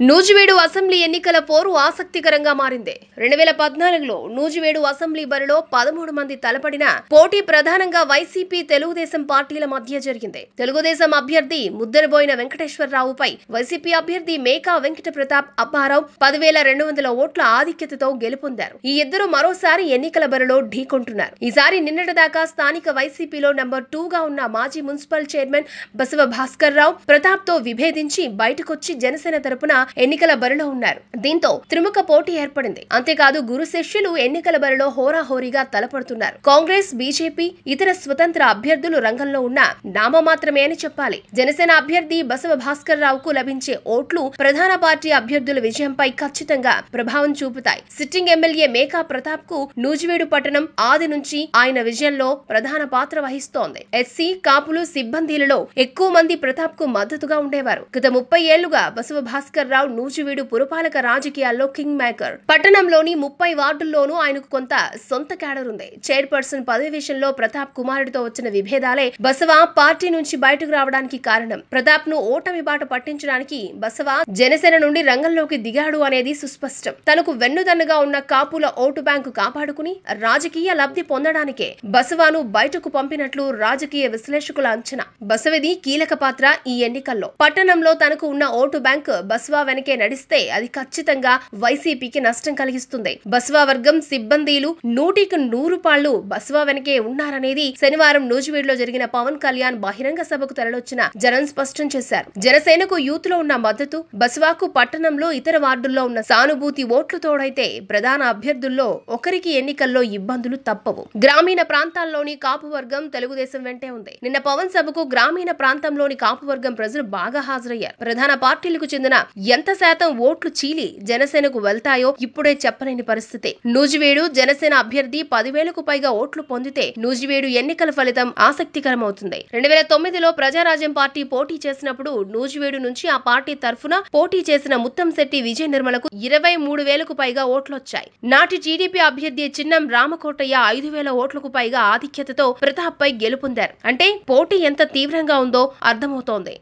Nuzvid assembly ఎన్నికల పోరు ఆసక్తికరంగా మారింది. రెండు వేల పద్నాలుగులో నూజివీడు అసెంబ్లీ బరిలో పదమూడు మంది తలపడిన పోటీ ప్రధానంగా వైసీపీ తెలుగుదేశం పార్టీల మధ్య జరిగింది. తెలుగుదేశం అభ్యర్థి ముద్దరబోయిన వెంకటేశ్వరరావుపై వైసీపీ అభ్యర్థి మేకా వెంకట ప్రతాప్ అప్పారావు పదివేల రెండు వందల ఓట్ల ఆధిక్యతతో గెలుపొందారు. ఈ ఇద్దరు మరోసారి ఎన్నికల బరిలో ఢీకొంటున్నారు. ఈసారి నిన్నటిదాకా స్థానిక వైసీపీలో నంబర్ టూగా ఉన్న మాజీ మున్సిపల్ చైర్మన్ బసవ భాస్కర్ రావు ప్రతాప్తో విభేదించి బయటకొచ్చి జనసేన తరపున ఎన్నికల బరిలో ఉన్నారు. దీంతో త్రిముఖ పోటీ ఏర్పడింది. అంతేకాదు గురు శిష్యులు ఎన్నికల బరిలో హోరాహోరీగా తలపడుతున్నారు. కాంగ్రెస్ బీజేపీ ఇతర స్వతంత్ర అభ్యర్థులు రంగంలో ఉన్న నామమాత్రమే అని చెప్పాలి. జనసేన అభ్యర్థి బసవ భాస్కర్ రావుకు లభించే ఓట్లు ప్రధాన పార్టీ అభ్యర్థుల విజయంపై ఖచ్చితంగా ప్రభావం చూపుతాయి. సిట్టింగ్ ఎమ్మెల్యే మేకా ప్రతాప్కు నూజివీడు పట్టణం ఆది నుంచి ఆయన విజయంలో ప్రధాన పాత్ర వహిస్తోంది. ఎస్సీ కాపులు సిబ్బందిలలో ఎక్కువ మంది ప్రతాప్కు మద్దతుగా ఉండేవారు. గత ముప్పై ఏళ్ళుగా బసవ భాస్కర్ రామారావు నూజివీడు పురపాలక రాజకీయాల్లో కింగ్ మేకర్ పట్టణంలోని ముప్పై వార్డుల్లోనూ ఆయనకు కొంత సొంత క్యాడర్ ఉంది. చైర్పర్సన్ పదవి విషయంలో ప్రతాప్ కుమారుడితో వచ్చిన విభేదాలే బసవ పార్టీ నుంచి బయటకు రావడానికి కారణం. ప్రతాప్ను ఓటమి బాట పట్టించడానికి బసవ జనసేన నుండి రంగంలోకి దిగాడు అనేది సుస్పష్టం. తనకు వెన్నుదన్నుగా ఉన్న కాపుల ఓటు బ్యాంకు కాపాడుకుని రాజకీయ లబ్ధి పొందడానికే బసవాను బయటకు పంపినట్లు రాజకీయ విశ్లేషకుల అంచనా. బసవది కీలక పాత్ర ఈ ఎన్నికల్లో. పట్టణంలో తనకు ఉన్న ఓటు బ్యాంక్ బస్వా వెనకే నడిస్తే అది ఖచ్చితంగా వైసీపీకి నష్టం కలిగిస్తుంది. బస్వా వర్గం సిబ్బందిలు నూటికి నూరు పాళ్ళు బస్వా వెనకే ఉన్నారనేది శనివారం నూజివీడులో జరిగిన పవన్ కళ్యాణ్ బహిరంగ సభకు తరలొచ్చిన జనం స్పష్టం చేశారు. జనసేనకు యూత్లో ఉన్న మద్దతు బస్వాకు పట్టణంలో ఇతర వార్డుల్లో ఉన్న సానుభూతి ఓట్లు తోడైతే ప్రధాన అభ్యర్థుల్లో ఒకరికి ఎన్నికల్లో ఇబ్బందులు తప్పవు. గ్రామీణ ప్రాంతాల్లోని కాపు వర్గం తెలుగుదేశం వెంటే ఉంది. నిన్న పవన్ సభకు గ్రామీణ ప్రాంతంలోని కాపు వర్గం ప్రజలు బాగా హాజరయ్యారు. ప్రధాన పార్టీలకు చెందిన ఎంత శాతం ఓట్లు చీలి జనసేనకు వెళ్తాయో ఇప్పుడే చెప్పలేని పరిస్థితి. నూజివేడు జనసేన అభ్యర్థి పదివేలకు పైగా ఓట్లు పొందితే నూజివేడు ఎన్నికల ఫలితం ఆసక్తికరమవుతుంది. రెండు వేల తొమ్మిదిలో ప్రజారాజ్యం పార్టీ పోటీ చేసినప్పుడు నూజివేడు నుంచి ఆ పార్టీ తరఫున పోటీ చేసిన ముత్తంశెట్టి విజయ నిర్మలకు ఇరవై మూడు వేలకు పైగా ఓట్లొచ్చాయి. నాటి టీడీపీ అభ్యర్థి చిన్నం రామకోటయ్య ఐదు వేల ఓట్లకు పైగా ఆధిక్యతతో ప్రతాప్ పై గెలుపొందారు. అంటే పోటీ ఎంత తీవ్రంగా ఉందో అర్థమవుతోంది.